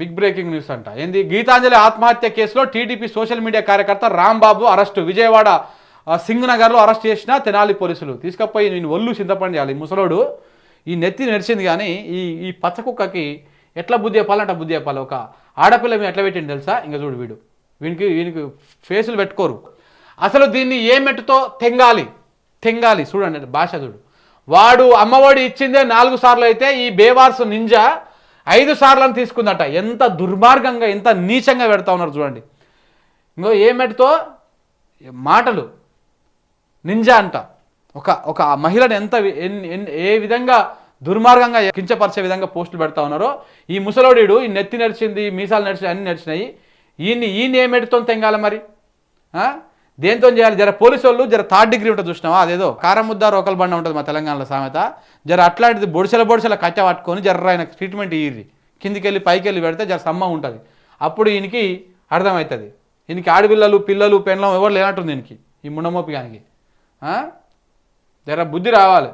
Big breaking news అంట. ఏంది? గీతాంజలి ఆత్మహత్య కేసులో టీడీపీ సోషల్ మీడియా కార్యకర్త రాంబాబు అరెస్టు. విజయవాడ సింగ్ నగర్లో అరెస్ట్ చేసిన తెనాలి పోలీసులు. తీసుకపోయి నేను ఒళ్ళు చింతపండి చేయాలి. ముసలోడు ఈ నెత్తి నడిచింది కానీ ఈ ఈ పచ్చ కుక్కకి ఎట్లా బుద్ధి చెప్పాలంటే బుద్ధి చెప్పాలి. ఒక ఆడపిల్ల మీద ఎట్లా పెట్టింది తెలుసా? ఇంకా చూడు వీడు. వీనికి వీనికి ఫేసులు పెట్టుకోరు. అసలు దీన్ని ఏ మెట్టుతో తెంగాలి? తెంగాలి. చూడండి భాష చూడు. వాడు అమ్మఒడి ఇచ్చిందే నాలుగు సార్లు అయితే ఈ బేవార్స్ నింజా ఐదు సార్లను తీసుకుందట. ఎంత దుర్మార్గంగా ఎంత నీచంగా పెడతా ఉన్నారు చూడండి. ఇంకో ఏమెటితో మాటలు. నింజా అంట. ఒక ఒక మహిళను ఎంత ఏ విధంగా దుర్మార్గంగా కించపరిచే విధంగా పోస్టులు పెడతా ఉన్నారో ఈ ముసలోడీడు ఈ నెత్తి నడిచింది మీసాలు నడిచి అన్ని నడిచినాయి ఈయన్ని ఈయన ఏ తెంగాల మరి? దేంతో చేయాలి? జర పోలీసు వాళ్ళు జర థర్డ్ డిగ్రీ ఉంటుంది చూసినావా? అదేదో కారం ముద్ద రోకల్ బండ ఉంటుంది మా తెలంగాణలో సామెత. జర అట్లాంటిది బొడిసెల బొడిసెల కట్ట పట్టుకొని జర ఆయన ట్రీట్మెంట్ ఇయ్యి కిందికి వెళ్ళి పైకి వెళ్ళి పెడితే జర సమ్మ ఉంటుంది. అప్పుడు ఈయనకి అర్థమవుతుంది. ఈయనకి ఆడపిల్లలు పిల్లలు పెండ్లం ఎవరు లేనట్టుంది ఈయనకి ఈ ముండమోపి గానికి జర బుద్ధి రావాలి.